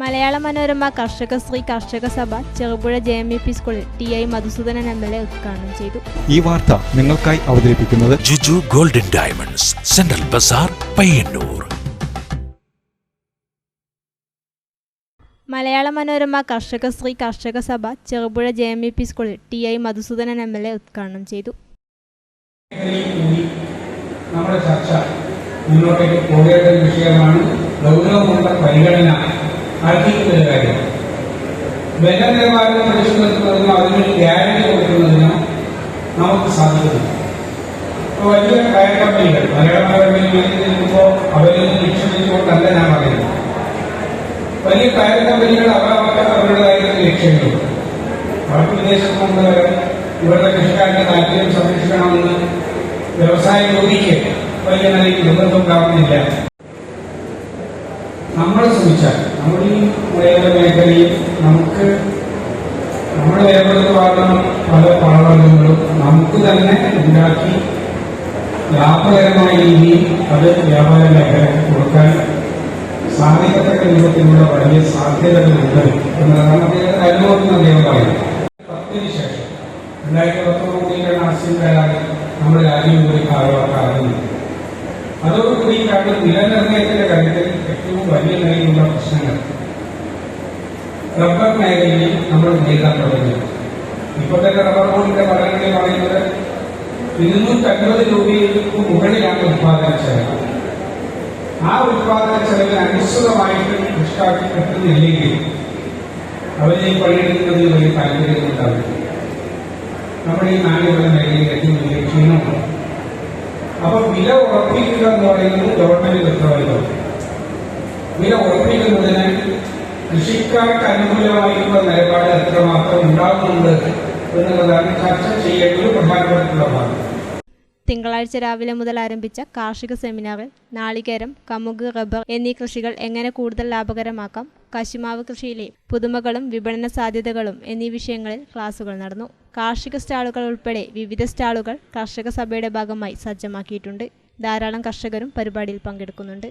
Malayala Manorama Karshaka Shri Karshaka Sabha Cherupuzha J M E P സ്കൂളിൽ T I Madhusoodanan M L A ഉദ്ഘാടനം ചെയ്തു. ഈ വാർത്ത നിങ്ങൾക്കായി അവതരിപ്പിക്കുന്നത് Juju golden diamonds central bazaar Payyanur. Malayala Manorama Karshaka Shri Karshaka Sabha Cherupuzha J M E P സ്കൂളിൽ T I Madhusoodanan M L A ഉദ്ഘാടനം ചെയ്തു. നമ്മുടെ ചർച്ച മുന്നോട്ടേക്ക് പോകേണ്ട വിഷയമാണ് ഗൗരവമുള്ള പരിഗണന. അർഹിക്കുന്ന കാര്യം വില നിലവാരം പരിശോധിക്കുന്നതിനോ അതിനൊരു ഗ്യാരണ്ടി കൊടുക്കുന്നതിനോ നമുക്ക് സാധിക്കുന്നു. ഇപ്പോൾ വലിയ കയർ കമ്പനികൾ മലയാള കമ്പനികളിൽ നിൽക്കുമ്പോൾ അവരിൽ നിക്ഷേപിച്ചുകൊണ്ടല്ല ഞാൻ പറയുന്നത് വലിയ കയർ കമ്പനികൾ അവർ അവരുടേതായ ലക്ഷ്യങ്ങളുണ്ട് അവർക്ക് വിദേശത്ത് കൊണ്ടുവരാൻ ഇവരുടെ കൃഷിക്കാരുടെ താല്പര്യം സംരക്ഷിക്കണമെന്ന് വ്യവസായ യോഗിക്ക് വലിയ നിലയിൽ നിർബന്ധം ഉണ്ടാവുന്നില്ല. നമ്മൾ ശ്രമിച്ചാൽ നമ്മൾ ഈ മുളയുടെ മേഖലയിൽ നമുക്ക് നമ്മൾ ഏർപ്പെടുത്തുവാറുന്ന പല പാഠങ്ങളും നമുക്ക് തന്നെ ഉണ്ടാക്കി ലാഭകരമായ രീതിയിൽ അത് വ്യാപാര മേഖല കൊടുക്കാൻ സാധിക്കത്തക്ക രൂപത്തിലുള്ള വലിയ സാധ്യതകളുണ്ട് എന്നതാണ് അദ്ദേഹം അനുഭവത്തിൽ അദ്ദേഹം പറയുന്നത്. പത്തിന് ശേഷം രണ്ടായിരത്തി പത്തൊമ്പതിലാണ് ആസിം കരാറിൽ നമ്മുടെ രാജ്യം കൂടി ഭാഗമാക്കാറുണ്ട് അതോടുകൂടി കണ്ട് നിലനിർണയത്തിന്റെ കാര്യത്തിൽ ഏറ്റവും വലിയ നിലയിലുള്ള പ്രശ്നങ്ങൾ. റബ്ബർ മേഖലയിൽ നമ്മൾ നേരിടാൻ തുടങ്ങി ഇപ്പോൾ റബ്ബർ ബോർഡിന്റെ പഠനങ്ങളിൽ പറയുന്നത് ഇരുന്നൂറ്റി രൂപയിലേക്ക് മുകളിലാണ് ഉത്പാദന ചെലവ്. ആ ഉത്പാദന ചെലവിന് അനുസൃതമായിട്ട് കൃഷിക്കാർക്ക് കിട്ടുന്നില്ലെങ്കിൽ അവരെ പണിയെടുക്കുന്നതിൽ വലിയ താല്പര്യമുണ്ടാവില്ല നമ്മുടെ ഈ നാണ്യവിള മേഖലയിൽ ഏറ്റവും വലിയ ക്ഷീണമാണ് അപ്പൊ വില ഉറപ്പിക്കുക എന്ന് പറയുന്നത് ഗവൺമെന്റ് ഉത്തരവാദിത്വം വില ഉറപ്പിക്കുന്നതിന് കൃഷിക്കാർക്ക് അനുകൂലമായിട്ടുള്ള നിലപാട് എത്രമാത്രം ഉണ്ടാകുന്നുണ്ട് എന്നുള്ളതാണ് ചർച്ച ചെയ്യേണ്ട ഒരു ഭാഗം. തിങ്കളാഴ്ച രാവിലെ മുതൽ ആരംഭിച്ച കാർഷിക സെമിനാറിൽ നാളികേരം കമുക് റബ്ബർ എന്നീ കൃഷികൾ എങ്ങനെ കൂടുതൽ ലാഭകരമാക്കാം കശുമാവ് കൃഷിയിലെ പുതുമകളും വിപണന സാധ്യതകളും എന്നീ വിഷയങ്ങളിൽ ക്ലാസുകൾ നടന്നു. കാർഷിക സ്റ്റാളുകൾ ഉൾപ്പെടെ വിവിധ സ്റ്റാളുകൾ കർഷക സഭയുടെ ഭാഗമായി സജ്ജമാക്കിയിട്ടുണ്ട്. ധാരാളം കർഷകരും പരിപാടിയിൽ പങ്കെടുക്കുന്നുണ്ട്.